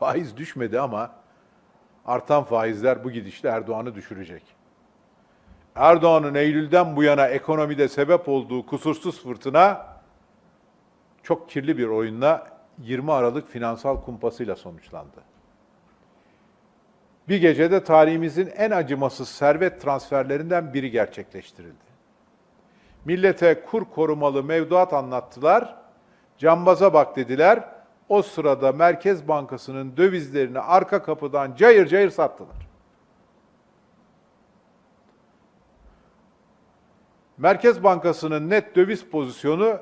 Faiz düşmedi ama artan faizler bu gidişle Erdoğan'ı düşürecek. Erdoğan'ın Eylül'den bu yana ekonomide sebep olduğu kusursuz fırtına çok kirli bir oyunla 20 Aralık finansal kumpasıyla sonuçlandı. Bir gecede tarihimizin en acımasız servet transferlerinden biri gerçekleştirildi. Millete kur korumalı mevduat anlattılar, cambaza bak dediler. O sırada Merkez Bankası'nın dövizlerini arka kapıdan cayır cayır sattılar. Merkez Bankası'nın net döviz pozisyonu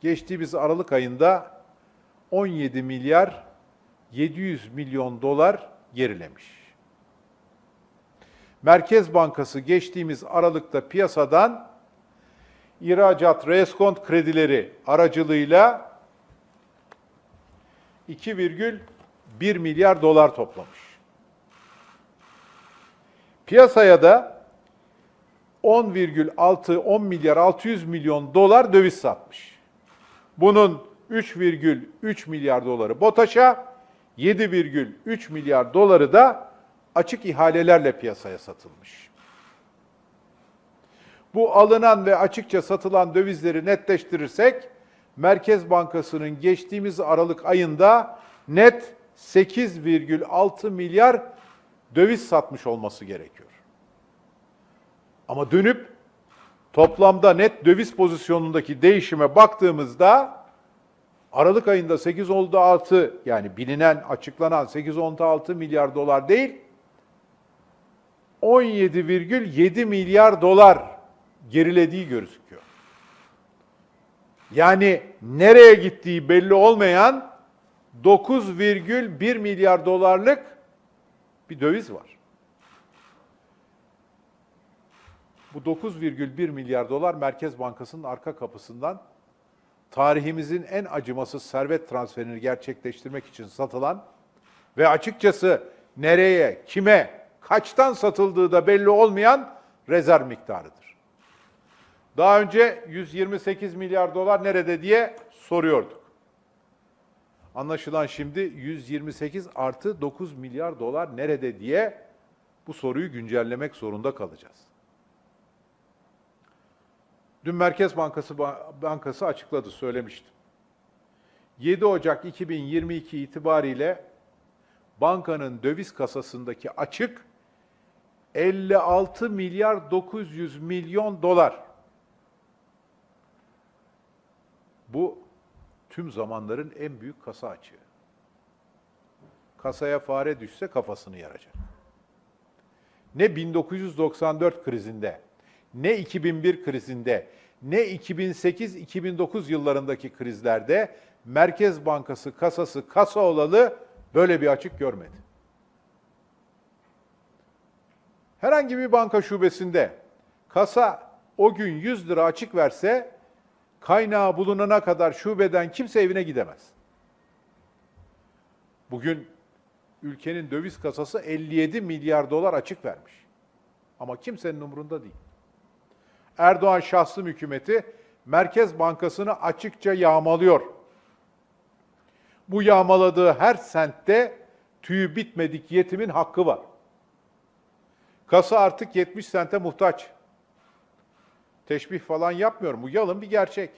geçtiğimiz Aralık ayında 17 milyar 700 milyon dolar gerilemiş. Merkez Bankası geçtiğimiz Aralık'ta piyasadan ihracat reskont kredileri aracılığıyla 2,1 milyar dolar toplamış. Piyasaya da 10,6 10 milyar 600 milyon dolar döviz satmış. Bunun 3,3 milyar doları BOTAŞ'a, 7,3 milyar doları da açık ihalelerle piyasaya satılmış. Bu alınan ve açıkça satılan dövizleri netleştirirsek Merkez Bankası'nın geçtiğimiz Aralık ayında net 8,6 milyar döviz satmış olması gerekiyor. Ama dönüp toplamda net döviz pozisyonundaki değişime baktığımızda Aralık ayında 8.6 yani bilinen açıklanan 8.6 milyar dolar değil 17,7 milyar dolar gerilediği gözüküyor. Yani nereye gittiği belli olmayan 9,1 milyar dolarlık bir döviz var. Bu 9,1 milyar dolar Merkez Bankası'nın arka kapısından tarihimizin en acımasız servet transferini gerçekleştirmek için satılan ve açıkçası nereye, kime, kaçtan satıldığı da belli olmayan rezerv miktarıdır. Daha önce 128 milyar dolar nerede diye soruyorduk. Anlaşılan şimdi 128 artı 9 milyar dolar nerede diye bu soruyu güncellemek zorunda kalacağız. Dün Merkez Bankası Bankası açıkladı, söylemiştim. 7 Ocak 2022 itibariyle bankanın döviz kasasındaki açık 56 milyar 900 milyon dolar. Bu tüm zamanların en büyük kasa açığı. Kasaya fare düşse kafasını yaracak. Ne 1994 krizinde, ne 2001 krizinde, ne 2008-2009 yıllarındaki krizlerde Merkez Bankası kasası kasa olalı böyle bir açık görmedi. Herhangi bir banka şubesinde kasa o gün 100 lira açık verse kaynağı bulunana kadar şubeden kimse evine gidemez. Bugün ülkenin döviz kasası 57 milyar dolar açık vermiş. Ama kimsenin umurunda değil. Erdoğan şahsım hükümeti Merkez Bankası'nı açıkça yağmalıyor. Bu yağmaladığı her sentte tüyü bitmedik yetimin hakkı var. Kasa artık 70 sente muhtaç. Teşbih falan yapmıyorum. Bu yalın bir gerçek.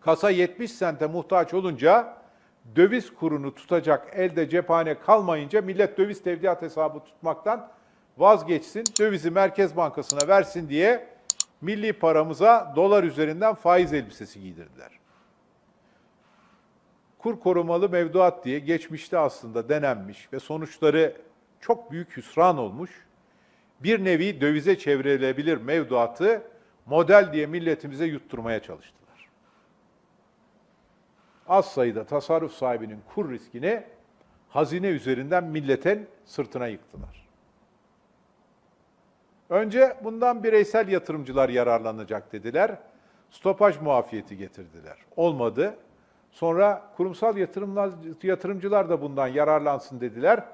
Kasa 70 sente muhtaç olunca döviz kurunu tutacak elde cephane kalmayınca millet döviz tevdiat hesabı tutmaktan vazgeçsin, dövizi Merkez Bankası'na versin diye milli paramıza dolar üzerinden faiz elbisesi giydirdiler. Kur korumalı mevduat diye geçmişte aslında denenmiş ve sonuçları çok büyük hüsran olmuş. Bir nevi dövize çevrilebilir mevduatı model diye milletimize yutturmaya çalıştılar. Az sayıda tasarruf sahibinin kur riskini hazine üzerinden milletin sırtına yıktılar. Önce bundan bireysel yatırımcılar yararlanacak dediler. Stopaj muafiyeti getirdiler. Olmadı. Sonra kurumsal yatırımcılar da bundan yararlansın dediler.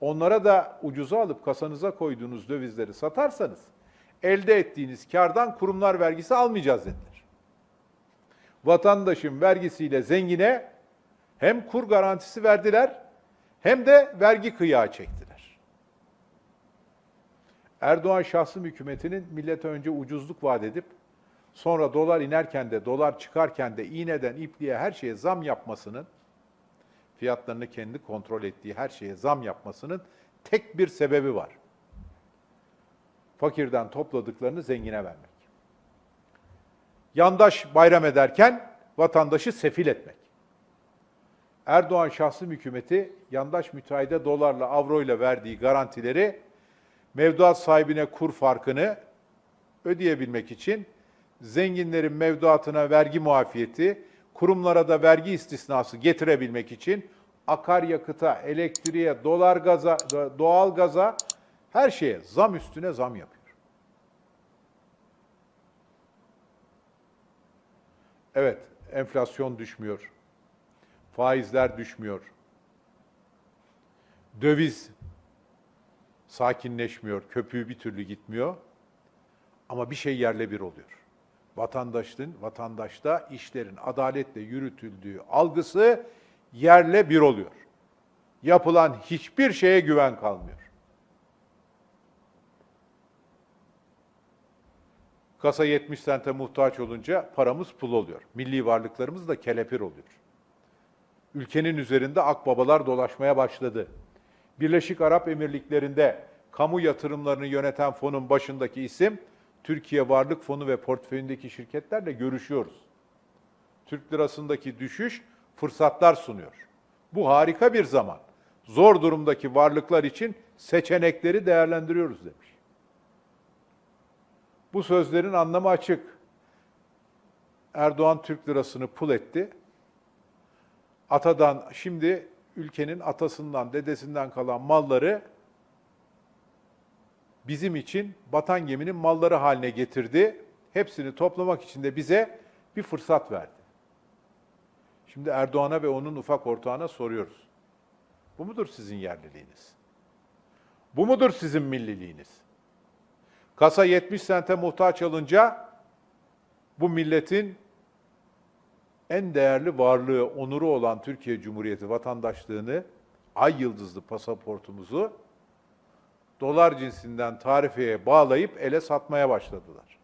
Onlara da ucuza alıp kasanıza koyduğunuz dövizleri satarsanız elde ettiğiniz kardan kurumlar vergisi almayacağız dediler. Vatandaşın vergisiyle zengine hem kur garantisi verdiler hem de vergi kıyağı çektiler. Erdoğan şahsım hükümetinin millete önce ucuzluk vaat edip sonra dolar inerken de dolar çıkarken de iğneden ipliğe her şeye zam yapmasının fiyatlarını kendi kontrol ettiği her şeye zam yapmasının tek bir sebebi var. Fakirden topladıklarını zengine vermek. Yandaş bayram ederken vatandaşı sefil etmek. Erdoğan şahsım hükümeti yandaş müteahhide dolarla, avroyla verdiği garantileri mevduat sahibine kur farkını ödeyebilmek için zenginlerin mevduatına vergi muafiyeti, kurumlara da vergi istisnası getirebilmek için akaryakıta, elektriğe, dolar gaza, doğal gaza her şeye zam üstüne zam yapıyor. Evet, enflasyon düşmüyor. Faizler düşmüyor. Döviz sakinleşmiyor, köpüğü bir türlü gitmiyor. Ama bir şey yerle bir oluyor. Vatandaşın, vatandaşta işlerin adaletle yürütüldüğü algısı yerle bir oluyor. Yapılan hiçbir şeye güven kalmıyor. Kasa 70 sente muhtaç olunca paramız pul oluyor. Milli varlıklarımız da kelepir oluyor. Ülkenin üzerinde akbabalar dolaşmaya başladı. Birleşik Arap Emirlikleri'nde kamu yatırımlarını yöneten fonun başındaki isim Türkiye Varlık Fonu ve portföyündeki şirketlerle görüşüyoruz. Türk lirasındaki düşüş fırsatlar sunuyor. Bu harika bir zaman. Zor durumdaki varlıklar için seçenekleri değerlendiriyoruz demiş. Bu sözlerin anlamı açık. Erdoğan Türk lirasını pul etti. Atadan şimdi ülkenin atasından, dedesinden kalan malları bizim için batan geminin malları haline getirdi. Hepsini toplamak için de bize bir fırsat verdi. Şimdi Erdoğan'a ve onun ufak ortağına soruyoruz. Bu mudur sizin yerliliğiniz? Bu mudur sizin milliliğiniz? Kasa 70 sente muhtaç olunca bu milletin en değerli varlığı, onuru olan Türkiye Cumhuriyeti vatandaşlığını, ay yıldızlı pasaportumuzu dolar cinsinden tarifeye bağlayıp ele satmaya başladılar.